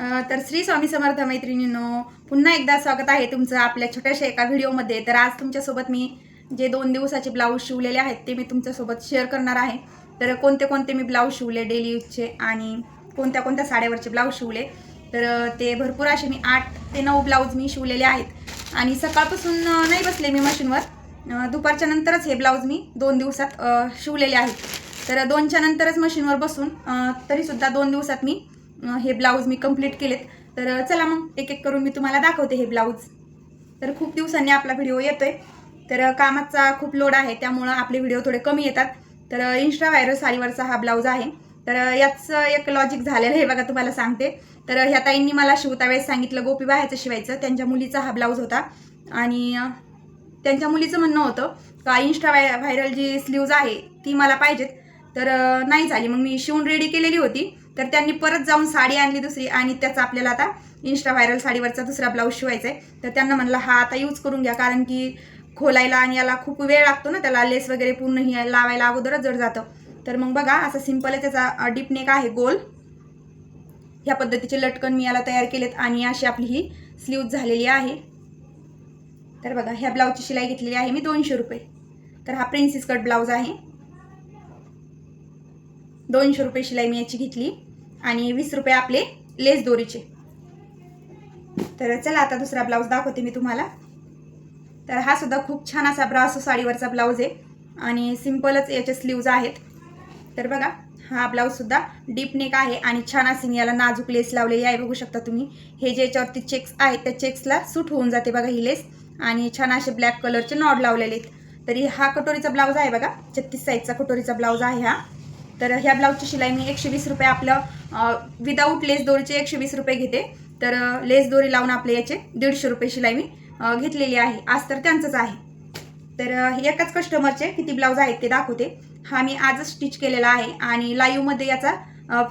तर श्री स्वामी समर्थ मैत्रिणींनो पुन्हा एकदा स्वागत आहे तुमचं आपल्या छोट्याशा एका व्हिडिओमध्ये. तर आज तुमच्यासोबत मी जे दोन दिवसाचे ब्लाऊज शिवलेले आहेत ते मी तुमच्यासोबत शेअर करणार आहे. तर कोणते कोणते मी ब्लाऊज शिवले डेली यूजचे आणि कोणत्या कोणत्या साड्यावरचे ब्लाऊज शिवले. तर ते भरपूर असे मी आठ ते नऊ ब्लाऊज मी शिवलेले आहेत. आणि सकाळपासून नाही बसले मी मशीनवर. दुपारच्या नंतरच हे ब्लाऊज मी दोन दिवसात शिवलेले आहेत. तर दोनच्या नंतरच मशीनवर बसून तरीसुद्धा दोन दिवसात मी हे ब्लाऊज मी कंप्लीट केलेत. तर चला मग एक एक करून मी तुम्हाला दाखवते हे ब्लाऊज. तर खूप दिवसांनी आपला व्हिडिओ येतोय. तर कामाचा खूप लोड आहे त्यामुळं आपले व्हिडिओ थोडे कमी येतात. तर इन्स्टा व्हायरल साडीवरचा हा ब्लाऊज आहे. तर याचं एक लॉजिक झालेलं आहे बघा तुम्हाला सांगते. तर ह्या ताईंनी मला शिवता वेळेस सांगितलं गोपी बाहेरचं शिवायचं. त्यांच्या मुलीचा हा ब्लाऊज होता. आणि त्यांच्या मुलीचं म्हणणं होतं का इन्स्टा व्हाय व्हायरल जी स्लीव्ज आहे ती मला पाहिजेत. तर नाही झाली. मग मी शिवून रेडी केलेली होती. तर त्यांनी परत जाऊन साडी आणली दुसरी आणि त्याचा आपल्याला आता इंस्टा व्हायरल साडीवरचा दुसरा ब्लाऊज शिवायचा आहे तर त्यांना म्हणलं हा आता यूज करून घ्या. कारण की खोलायला आणि याला खूप वेळ लागतो ना. त्याला लेस वगैरे पूर्ण ही लावायला अगोदरच जड जातं. तर मग बघा असं सिंपल आहे. त्याचा डीपनेक आहे गोल. ह्या पद्धतीचे लटकन मी याला तयार केलेत आणि अशी आपली ही स्लीव्ज झालेली आहे. तर बघा ह्या ब्लाऊजची शिलाई घेतलेली आहे मी दोनशे रुपये. तर हा प्रिन्सिस कट ब्लाऊज आहे. दोनशे रुपये शिलाई मी याची घेतली आणि वीस रुपये आपले लेस दोरीचे. तर चला आता दुसरा ब्लाऊज दाखवते मी तुम्हाला. तर हा सुद्धा खूप छान असा ब्रासो साडीवरचा ब्लाऊज आहे आणि सिम्पलच याचे स्लीव्ज आहेत. तर बघा हा ब्लाऊज सुद्धा डीप नेक आहे आणि छान असे याला नाजूक लेस लावलेली आहे. बघू शकता तुम्ही हे जे याच्यावरती चेक्स आहेत त्या चेक्सला सूट होऊन जाते बघा ही लेस. आणि छान असे ब्लॅक कलरचे नॉड लावलेले आहेत. तरी हा कटोरीचा ब्लाऊज आहे बघा छत्तीस साईजचा कटोरीचा ब्लाऊज आहे हा. तर ह्या ब्लाऊजची शिलाई मी एकशे वीस रुपये आपलं विदाऊट लेस दोरीचे एकशे वीस रुपये घेते. तर लेस दोरी लावून आपले याचे दीडशे रुपये शिलाई मी घेतलेली आहे. आज तर त्यांचंच आहे. तर एकाच कस्टमरचे किती ब्लाऊज आहेत ते दाखवते. हा मी आजच स्टिच केलेला आहे आणि लाईव्हमध्ये याचा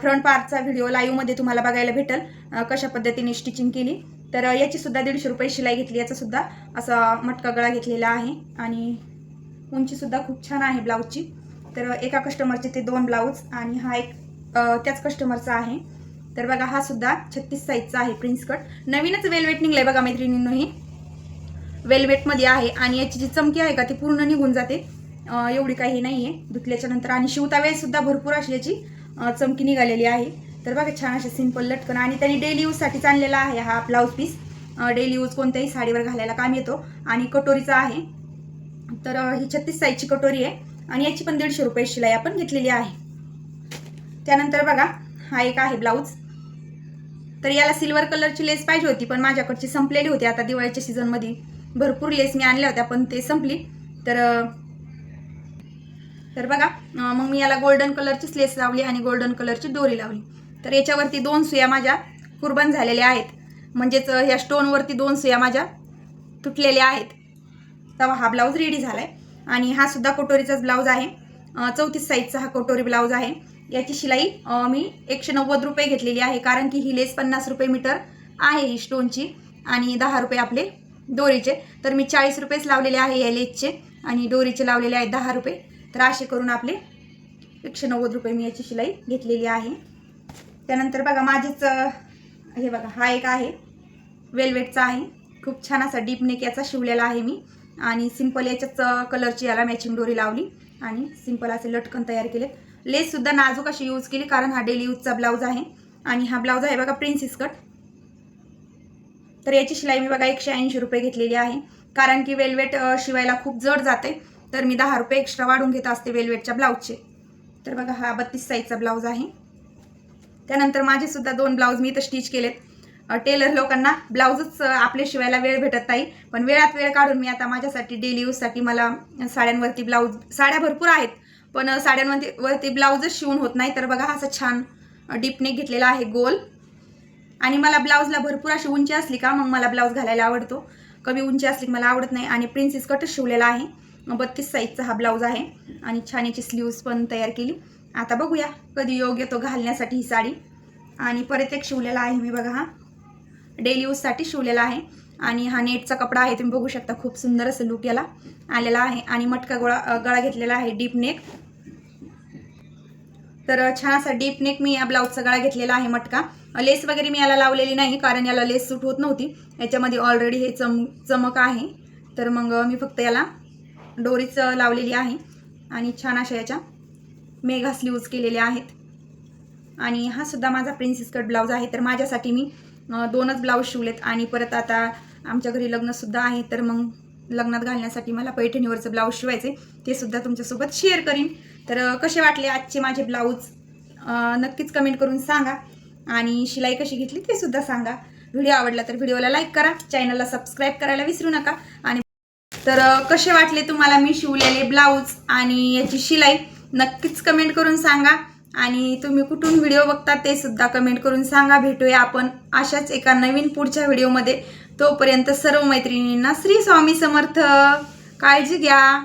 फ्रंट पार्टचा व्हिडिओ लाईव्हमध्ये तुम्हाला बघायला भेटेल कशा पद्धतीने स्टिचिंग केली. तर याची सुद्धा दीडशे रुपये शिलाई घेतली. याचा सुद्धा असा मटका गळा घेतलेला आहे आणि उंचीसुद्धा खूप छान आहे ब्लाऊजची तर एका कस्टमरचे ते दोन ब्लाऊज आणि हा एक त्याच कस्टमरचा आहे. तर बघा हा सुद्धा छत्तीस साईजचा आहे प्रिन्स कट नवीनच वेलवेट निघलाय बघा मैत्रिणींनो ही. वेलवेटमध्ये आहे आणि याची जी चमकी आहे का ती पूर्ण निघून जाते. एवढी काही नाही आहे धुतल्याच्या नंतर आणि शिवता भरपूर अशी याची चमकी निघालेली आहे. तर बघा छान असे सिंपल लटकन. आणि त्यांनी डेली यूजसाठीच आणलेला आहे हा ब्लाऊज पीस डेली यूज कोणत्याही साडीवर घालायला काम येतो. आणि कटोरीचा आहे. तर ही छत्तीस साईजची कटोरी आहे. आणि याची पण दीडशे रुपये शिलाई आपण घेतलेली आहे. त्यानंतर बघा हा एक आहे ब्लाऊज. तर याला सिल्वर कलरची लेस पाहिजे होती पण माझ्याकडची संपलेली होती. आता दिवाळीच्या सीझनमध्ये भरपूर लेस मी आणल्या होत्या पण ते संपली. तर तर बघा मग मी याला गोल्डन कलरचीच लेस लावली आणि गोल्डन कलरची दोरी लावली. तर याच्यावरती दोन सुया माझ्या कुर्बान झालेल्या आहेत. म्हणजेच ह्या स्टोनवरती दोन सुया माझ्या तुटलेल्या आहेत. तेव्हा हा ब्लाऊज रेडी झाला आहे आणि हा सुद्धा कटोरीचाच ब्लाऊज आहे. चौतीस साईजचा हा कटोरी ब्लाऊज आहे. याची शिलाई मी एकशे नव्वद रुपये घेतलेली आहे कारण की ही लेस पन्नास रुपये मीटर आहे ही स्टोनची आणि दहा रुपये आपले दोरीचे. तर मी चाळीस रुपयेच लावलेले आहे या लेसचे आणि दोरीचे लावलेले आहेत दहा रुपये. तर असे करून आपले एकशे नव्वद रुपये मी याची शिलाई घेतलेली आहे. त्यानंतर बघा माझेच हे बघा हा एक आहे. वेलवेटचा आहे. खूप छान असा डीप नेक याचा शिवलेला आहे मी. आणि सिंपल याच्याच कलरची याला मॅचिंग डोरी लावली आणि सिंपल असे लटकन तयार केलेत लेससुद्धा नाजूक अशी यूज केली कारण हा डेली यूजचा ब्लाऊज आहे आणि हा ब्लाऊज आहे बघा प्रिन्सिस कट तर याची शिलाई मी बघा एकशे ऐंशी रुपये घेतलेली आहे. कारण की वेलवेट शिवायला खूप जड जाते. तर मी दहा रुपये एक्स्ट्रा वाढून घेत असते वेलवेटच्या ब्लाऊजचे तर बघा हा बत्तीस साईजचा ब्लाऊज आहे. त्यानंतर माझेसुद्धा दोन ब्लाऊज मी इथं स्टिच केलेत. टेलर लोकांना ब्लाऊजच आपले शिवायला वेळ भेटत नाही. पण वेळात वेळ काढून मी आता माझ्यासाठी डेली यूजसाठी मला साड्यांवरती ब्लाऊज साड्या भरपूर आहेत. पण साड्यांवरती वरती ब्लाऊजच शिवून होत नाही. तर बघा हा असा छान डीपने घेतलेला आहे गोल. आणि मला ब्लाऊजला भरपूर अशी उंची असली का मग मला ब्लाऊज घालायला आवडतो. कमी उंची असली की मला आवडत नाही. आणि प्रिन्सेस कटच शिवलेला आहे. बत्तीस साईजचा हा ब्लाऊज आहे. आणि छान याची स्लीव्ज पण तयार केली. आता बघूया कधी योग्य तो घालण्यासाठी ही साडी. आणि परत एक शिवलेला आहे मी बघा हा. डेली यूजसाठी शिवलेला आहे. आणि हा नेटचा कपडा आहे तुम्ही बघू शकता खूप सुंदर असं लुक याला आलेला आहे. आणि मटका गोळा गळा घेतलेला आहे डीप नेक. तर छान असा डीप नेक मी या ब्लाऊजचा गळा घेतलेला आहे मटका. लेस वगैरे मी याला लावलेली नाही कारण याला लेस सूट होत नव्हती. याच्यामध्ये ऑलरेडी हे चम चमक आहे. तर मग मी फक्त याला डोरीच लावलेली आहे. आणि छान अशा याच्या मेघा स्लीव्ज केलेल्या आहेत. आणि हा सुद्धा माझा प्रिन्सेस कट ब्लाऊज आहे. तर माझ्यासाठी मी दोनच ब्लाऊज शिवलेत आणि परत आता आमच्या घरी लग्नसुद्धा आहे तर मग लग्नात घालण्यासाठी मला पैठणीवरचं ब्लाऊज शिवायचे ते सुद्धा तुमच्यासोबत शेअर करीन. तर कसे वाटले आजचे माझे ब्लाऊज? नक्कीच कमेंट करून सांगा आणि शिलाई कशी घेतली ते सुद्धा सांगा. व्हिडिओ आवडला तर व्हिडिओला लाईक करा चॅनलला सबस्क्राईब करायला विसरू नका आणि तर कसे वाटले तुम्हाला मी शिवलेले ब्लाऊज आणि याची शिलाई? नक्कीच कमेंट करून सांगा. आणि तुम्ही कुठून व्हिडिओ बघता ते सुद्धा कमेंट करून सांगा. भेटूया आपण अशाच एका नवीन पुढच्या व्हिडिओमध्ये. तोपर्यंत सर्व मैत्रिणींना श्री स्वामी समर्थ. काळजी घ्या.